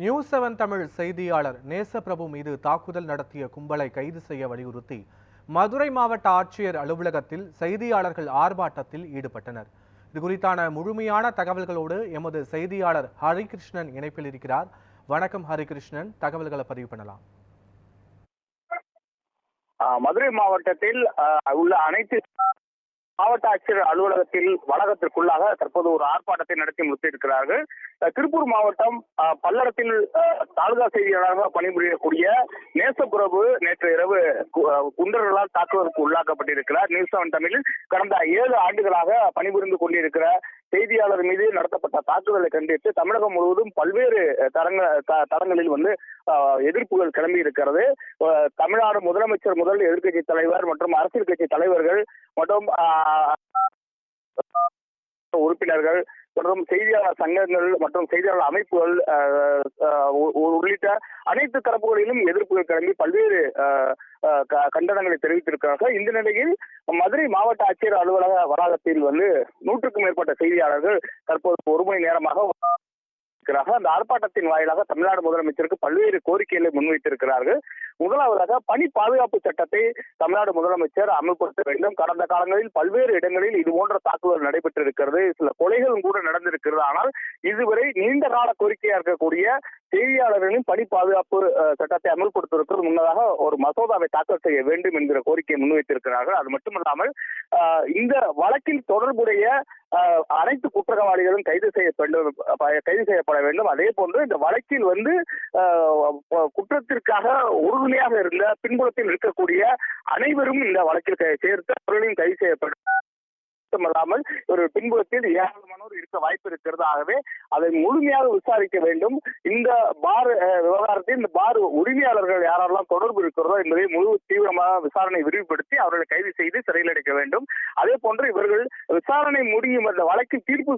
New seven Tamil செய்தியாளர் நேசப்பிரபு மீது தாக்குதல் நடத்திய கும்பலை கைது செய்ய வலியுறுத்தி மதுரை மாவட்ட ஆட்சியர் அலுவலகத்தில் செய்தியாளர்கள் ஆர்ப்பாட்டத்தில் ஈடுபட்டனர். இது குறித்தான முழுமையான தகவல்களோடு எமது செய்தியாளர் ஹரிகிருஷ்ணன் இணைப்பில் இருக்கிறார். வணக்கம் ஹரிகிருஷ்ணன். தகவல்களை பதிவு பண்ணலாம். மதுரை மாவட்டத்தில் உள்ள அனைத்து மாவட்ட ஆட்சியர் அலுவலகத்தில் வளாகத்திற்குள்ளாக தற்போது ஒரு ஆர்ப்பாட்டத்தை நடத்தி முடித்திருக்கிறார்கள். திருப்பூர் மாவட்டம் ஆஹ் பல்லடத்தில் தாலுகா செய்தியாளராக பணிபுரியக்கூடிய நேசப்பிரபு நேற்று இரவு குண்டர்களால் தாக்குதலுக்கு உள்ளாக்கப்பட்டிருக்கிறார். நியூஸ் செவன் தமிழில் கடந்த ஏழு ஆண்டுகளாக பணிபுரிந்து கொண்டிருக்கிற செய்தியாளர் மீது நடத்தப்பட்ட தாக்குதலை கண்டித்து தமிழகம் முழுவதும் பல்வேறு தரங்க த- வந்து ஆஹ், எதிர்ப்புகள் கிளம்பி இருக்கிறது. தமிழ்நாடு முதலமைச்சர் முதல் எதிர்க்கட்சி தலைவர் மற்றும் அரசியல் கட்சி தலைவர்கள் மற்றும் ஆஹ், உறுப்பினர்கள் மற்றும் செய்தியாளர் சங்கங்கள் மற்றும் செய்தியாளர் அமைப்புகள் ஆஹ், ஆஹ், உள்ளிட்ட அனைத்து தரப்புகளிலும் எதிர்ப்புகள் கிளம்பி பல்வேறு ஆஹ், ஆஹ், க- கண்டனங்களை தெரிவித்திருக்கிறார்கள். இந்த நிலையில் மதுரை மாவட்ட ஆட்சியர் அலுவலக வளாகத்தில் வந்து நூற்றுக்கும் மேற்பட்ட செய்தியாளர்கள் தற்போது ஒரு மணி நேரமாக இருக்கிறார்கள். அந்த ஆர்ப்பாட்டத்தின் வாயிலாக தமிழ்நாடு முதலமைச்சருக்கு பல்வேறு கோரிக்கைகளை முன்வைத்திருக்கிறார்கள். முதலாவதாக பணி பாதுகாப்பு சட்டத்தை தமிழ்நாடு முதலமைச்சர் அமல்படுத்த வேண்டும். கடந்த காலங்களில் பல்வேறு இடங்களில் இது போன்ற தாக்குதல் நடைபெற்றிருக்கிறது. சில கொலைகளும் கூட நடந்திருக்கிறது. ஆனால் இதுவரை நீண்ட கால கோரிக்கையா இருக்கக்கூடிய செய்தியாளர்களின் பணி பாதுகாப்பு சட்டத்தை அமல்படுத்துவதற்கு முன்னதாக ஒரு மசோதாவை தாக்கல் செய்ய வேண்டும் என்கிற கோரிக்கையை முன்வைத்திருக்கிறார்கள். அது மட்டுமல்லாமல் இந்த வழக்கில் தொடர்புடைய அனைத்து குற்றவாளிகளும் கைது செய்யப்பட கைது செய்யப்பட வேண்டும். அதே போன்று இந்த வழக்கில் வந்து ஆஹ், குற்றத்திற்காக உறுதுணையாக இருந்த பின்புலத்தில் இருக்கக்கூடிய அனைவரும் இந்த வழக்கில் சேர்த்து அவர்களையும் கைது செய்யப்படும் மட்டுமல்லாமல் ஒரு பின்புலத்தில் ஏராளமானோர் இருக்க வாய்ப்பு இருக்கிறது ஆகவே அதை முழுமையாக விசாரிக்க வேண்டும். இந்த பார் விவகாரத்தில் இந்த பார் உரிமையாளர்கள் யாரெல்லாம் தொடர்பு இருக்கிறதோ என்பதை முழு தீவிரமாக விசாரணை விரிவுபடுத்தி அவர்களை கைது செய்து சிறையில் அடைக்க வேண்டும். அதே போன்று இவர்கள் விசாரணை முடியும் அந்த வழக்கு தீர்ப்பு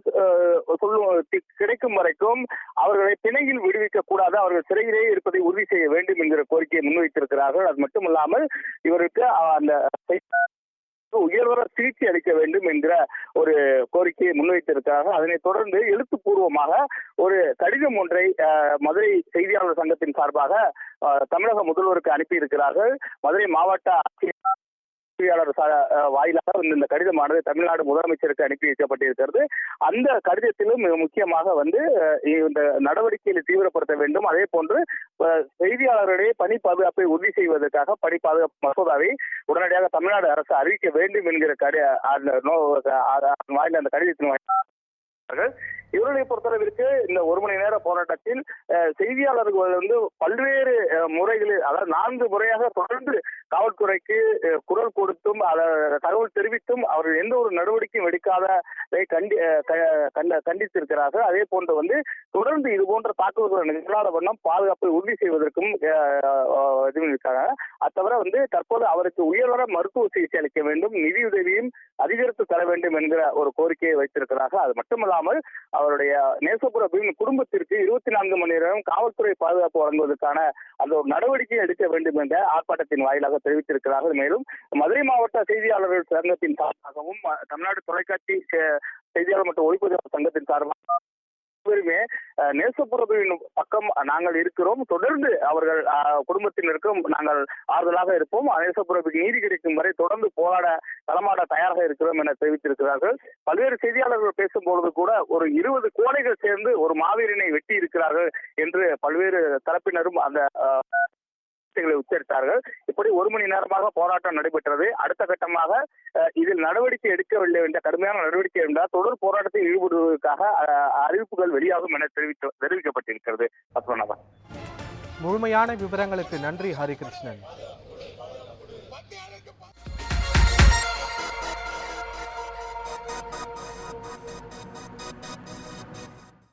சொல்லும் கிடைக்கும் வரைக்கும் அவர்களை பிணையில் விடுவிக்க கூடாது. அவர்கள் சிறையிலேயே இருப்பதை உறுதி செய்ய வேண்டும் என்கிற கோரிக்கையை முன்வைத்திருக்கிறார்கள். அது மட்டுமல்லாமல் இவருக்கு அந்த உயர்வர சிகிச்சை அளிக்க வேண்டும் என்கிற ஒரு கோரிக்கையை முன்வைத்திருக்கிறார்கள். அதனைத் தொடர்ந்து எழுத்துப்பூர்வமாக ஒரு கடிதம் ஒன்றை அஹ், மதுரை செய்தியாளர் சங்கத்தின் சார்பாக தமிழக முதல்வருக்கு அனுப்பியிருக்கிறார்கள். மதுரை மாவட்ட ஆட்சியர் செய்தியாளர் வாயிலாக இந்த கடிதமானது தமிழ்நாடு முதலமைச்சருக்கு அனுப்பி வைக்கப்பட்டிருக்கிறது. அந்த கடிதத்திலும் மிக முக்கியமாக வந்து இந்த நடவடிக்கைகளை தீவிரப்படுத்த வேண்டும். அதே போன்று செய்தியாளர்களிடையே பணி பாதுகாப்பை உறுதி செய்வதற்காக பணி பாதுகாப்பு மசோதாவை உடனடியாக தமிழ்நாடு அரசு அறிவிக்க வேண்டும் என்கிற கடி அந்த நோ- வாயில அந்த கடிதத்தின் வாயிலாக இவர்களை பொறுத்தளவிற்கு இந்த ஒரு மணி நேர போராட்டத்தில் செய்தியாளர்கள் வந்து பல்வேறு முறைகளில் அதாவது நான்கு முறையாக தொடர்ந்து காவல்துறைக்கு குரல் கொடுத்தும் அதை தகவல் தெரிவித்தும் அவர்கள் எந்த ஒரு நடவடிக்கையும் எடுக்காததை கண்டி கண்டித்திருக்கிறார்கள். அதே போன்று வந்து தொடர்ந்து இது போன்ற தாக்குதல்கள் நிகழாத வண்ணம் பாதுகாப்பை உறுதி செய்வதற்கும் இது இருக்காங்க அது தவிர வந்து தற்போது அவருக்கு உயர்வர மருத்துவ சிகிச்சை அளிக்க வேண்டும் நிதியுதவியும் அதிகரித்து தர வேண்டும் என்கிற ஒரு கோரிக்கையை வைத்திருக்கிறார்கள். அது மட்டுமல்லாமல் அவர் அவருடைய நேசபுர குடும்பத்திற்கு இருபத்தி நான்கு மணி நேரம் காவல்துறை பாதுகாப்பு வழங்குவதற்கான அந்த ஒரு நடவடிக்கை எடுக்க வேண்டும் என்ற ஆர்ப்பாட்டத்தின் வாயிலாக தெரிவித்திருக்கிறார்கள். மேலும் மதுரை மாவட்ட செய்தியாளர்கள் சங்கத்தின் சார்பாகவும் தமிழ்நாடு தொலைக்காட்சி செய்தியாளர் மற்றும் ஒளிப்பதிவாளர் சங்கத்தின் சார்பாக பேருமே அஹ், பக்கம் நாங்கள் இருக்கிறோம். தொடர்ந்து அவர்கள் குடும்பத்தினருக்கும் நாங்கள் ஆறுதலாக இருப்போம். நேசபுரபிக்கு நீதி கிடைக்கும் வரை தொடர்ந்து போராட களமாட தயாராக இருக்கிறோம் என தெரிவித்திருக்கிறார்கள். பல்வேறு செய்தியாளர்கள் பேசும்பொழுது கூட ஒரு இருபது கோடைகள் சேர்ந்து ஒரு மாவீரனை வெட்டி இருக்கிறார்கள் என்று பல்வேறு தரப்பினரும் அந்த கோரிக்கைகளை உச்சரித்தார்கள். இப்படி ஒரு மணி நேரமாக போராட்டம் நடைபெற்றது. அடுத்த கட்டமாக இதில் நடவடிக்கை எடுக்கவில்லை என்ற கடுமையான நடவடிக்கை என்றால் தொடர் போராட்டத்தில் ஈடுபடுவதற்காக அறிவிப்புகள் வெளியாகும் என தெரிவித்து தெரிவிக்கப்பட்டிருக்கிறது. பத்மநாபன். முழுமையான விவரங்களுக்கு நன்றி ஹரிகிருஷ்ணன்.